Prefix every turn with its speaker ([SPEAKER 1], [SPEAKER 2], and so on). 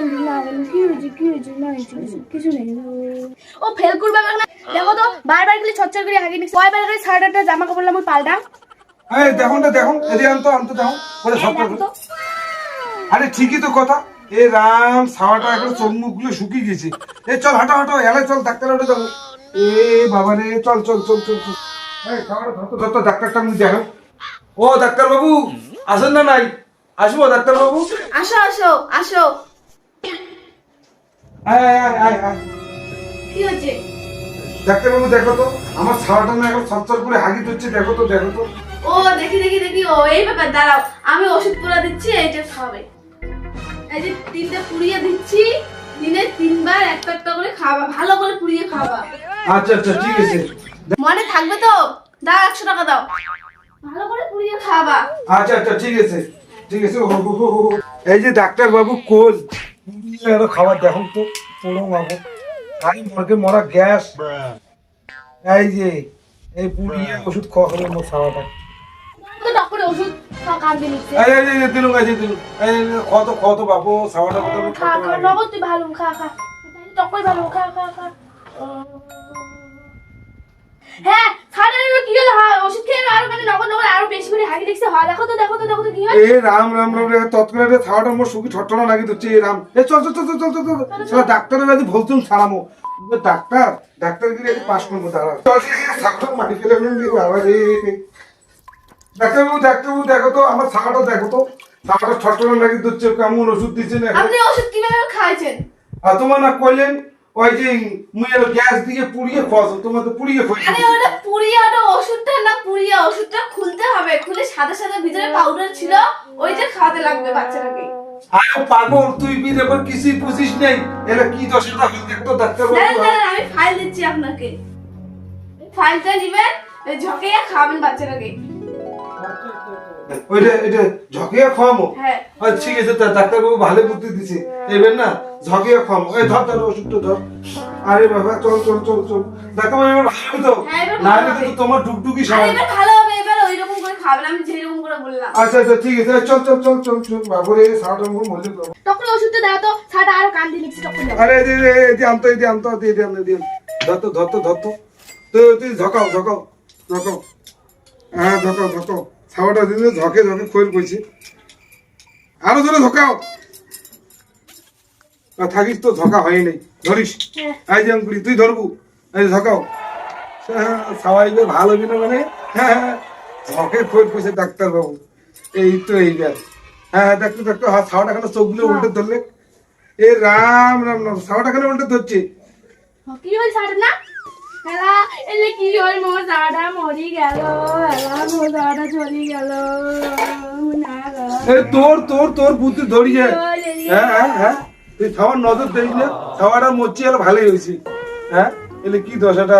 [SPEAKER 1] কান্দি না কান্দি কি হয়েছে কি হয়েছে না কিছু কিছু নেই। ও ফেল করবে না? দেখো তো বারবার গেলে ছচ্ছর করে কয়বার করে সাড়ে আটটা জামা কাপড় আমি পাল্টা?
[SPEAKER 2] এই দেখুন না দেখুন এদিকে আনতো আনতো বলে সব আরে ঠিকই তো কথা। এ রাম সাওয়াটা এখন চোখ মুখগুলো শুকিয়ে গেছে। এ চল হাঁটো হাঁটো এলাই চল ডাক্তার ওটা যাব। এ বাবা রে চল চল চল চল চল। ডাক্তারটা দেখো। ও ডাক্তার বাবু আসেন না নাই? আসব ডাক্তার বাবু
[SPEAKER 1] আসো আসো আসো।
[SPEAKER 2] আয় আয় আয় আয় আয়।
[SPEAKER 1] কি হয়েছে?
[SPEAKER 2] ডাক্তার দেখো তো আমার সাওয়াটা না এখন সচ্চর করে হাগি ধরছে দেখো তো দেখো তো।
[SPEAKER 1] ও দেখি দেখি দেখি। ও এই ব্যাপার দাঁড়াও আমি ওষুধ পুরা দিচ্ছি খাবে এই যে তিনটে পুড়িয়ে দিচ্ছি দিনে তিনবার একটা একটা করে খাবা ভালো করে পুড়িয়ে খাবা
[SPEAKER 2] আচ্ছা আচ্ছা ঠিক আছে।
[SPEAKER 1] মনে থাকবে তো? দাও একশো টাকা দাও। ভালো করে পুড়িয়ে খাবা
[SPEAKER 2] আচ্ছা আচ্ছা ঠিক আছে ঠিক আছে। এই যে ডাক্তার বাবু কোল। আরও খাবার দেখুন তো পুরো বাবু খাই মরকে মরা গ্যাস। এই যে এই পুড়িয়ে ওষুধ খাওয়া হবে মোর খাওয়াটা কত কত বাবু খাওয়াটা কত
[SPEAKER 1] খা খা নগদ তুই ভালো খা খা। ভালো খা খা খা। হ্যাঁ খাটা কি হলো হ্যাঁ ওষুধ খেয়ে আরও নগদ নগদ আরও বেশি করে হাগি দেখছে। হয় দেখো তো দেখো তো দেখো তো কি হয়?
[SPEAKER 2] এ রাম রাম রাম রে রে মোর সুখী লাগি দিচ্ছে এ রাম। এ চল চল চল চল চল চল সারা ডাক্তারের কাছে বলতুম সারামো ডাক্তার ডাক্তার গিয়ে পাস করব চল সাকটা মাটি ফেলে বাবা রে। ডাক্তারবাবু ডাক্তারবাবু দেখো তো আমার ছাগাটা দেখো তো। ছাগাটা লাগি দিচ্ছে কেমন ওষুধ এখন?
[SPEAKER 1] আপনি ওষুধ কীভাবে খাইছেন?
[SPEAKER 2] আর তোমার না কইলেন? ওই যে মুই এলো গ্যাস দিয়ে পুড়িয়ে তোমার তো পুড়িয়ে
[SPEAKER 1] আরে ওটা পুড়িয়ে ওটা ওষুধটা না পুড়িয়ে ওষুধটা খুলতে হবে খুলে সাদা সাদা ভিতরে পাউডার ছিল ওইটা খাওয়াতে লাগবে বাচ্চাটাকে।
[SPEAKER 2] আরে পাগল তুই এবার কিছুই বুঝিস নেই। এলা কি দশটা হল দেখতো ডাক্তারবাবু
[SPEAKER 1] দাঁড়ান দাঁড়ান আমি ফাইল দিচ্ছি আপনাকে। ফাইলটা নিবেন এই ঝকেয়া খাওয়াবেন বাচ্চাটাকে।
[SPEAKER 2] ওইটা এটা ঝকিয়া খাওয়ামো
[SPEAKER 1] হ্যাঁ।
[SPEAKER 2] আচ্ছা ঠিক আছে তা ডাক্তারবাবু ভালো বুদ্ধি দিছে। এবার না ঝকিয়া খাওয়ামো এই ধর ধর ওষুধটা ধর। আরে বাবা চল চল চল চল। ডাক্তারবাবু এবার ভালো তো।
[SPEAKER 1] হ্যাঁ,
[SPEAKER 2] না। তো তোমার ডুকডুকি
[SPEAKER 1] আর
[SPEAKER 2] সামান
[SPEAKER 1] এবার ভালো হবে এবার ওইরকম করে খাবেন আমি যেরকম করে বললাম।
[SPEAKER 2] আচ্ছা আচ্ছা ঠিক আছে। চল চল চল চল চল বাবরে সাড়ে মুখ মরলে
[SPEAKER 1] তখন ওষুধটা দাও তো সাটা আরও কান্দি লিখছি তখন
[SPEAKER 2] আনতো আনতো ধরতো তুই তুই ঝকাও ঝকাও ঝকাও। হ্যাঁ ঝকাও ঝকাও। ছাওয়াটা দিলে ঝকে ঝকে খোল কইছে। আরও জোরে ঝকাও। থাকিস তো ঝকা হয় নাই। ধরিস।
[SPEAKER 1] হ্যাঁ।
[SPEAKER 2] এই যে অঙ্কুরি তুই ধরবু। এই ঝকাও। সবাই ভালো বিনা মানে? হ্যাঁ হ্যাঁ ঝকে খোল কইছে ডাক্তার বাবু এই তো এইবার। হ্যাঁ হ্যাঁ দেখতো দেখতো। হ্যাঁ ছাওয়াটা কেন চোখগুলো উল্টে ধরলে? এ রাম রাম রাম। ছাওয়াটা কেন উল্টে ধরছে?
[SPEAKER 1] কি সাটা না? হেলা এলে কি হল মোর সাটা মরি গেল হেলা মোর সাটা চলি গেল না গো।
[SPEAKER 2] এ তোর তোর তোর বুদ্ধি হ্যাঁ হ্যাঁ হ্যাঁ তুই খাওয়ার নজর দিস না খাওয়াটা মরছি ভালোই হয়েছে হ্যাঁ এলে কি দশাটা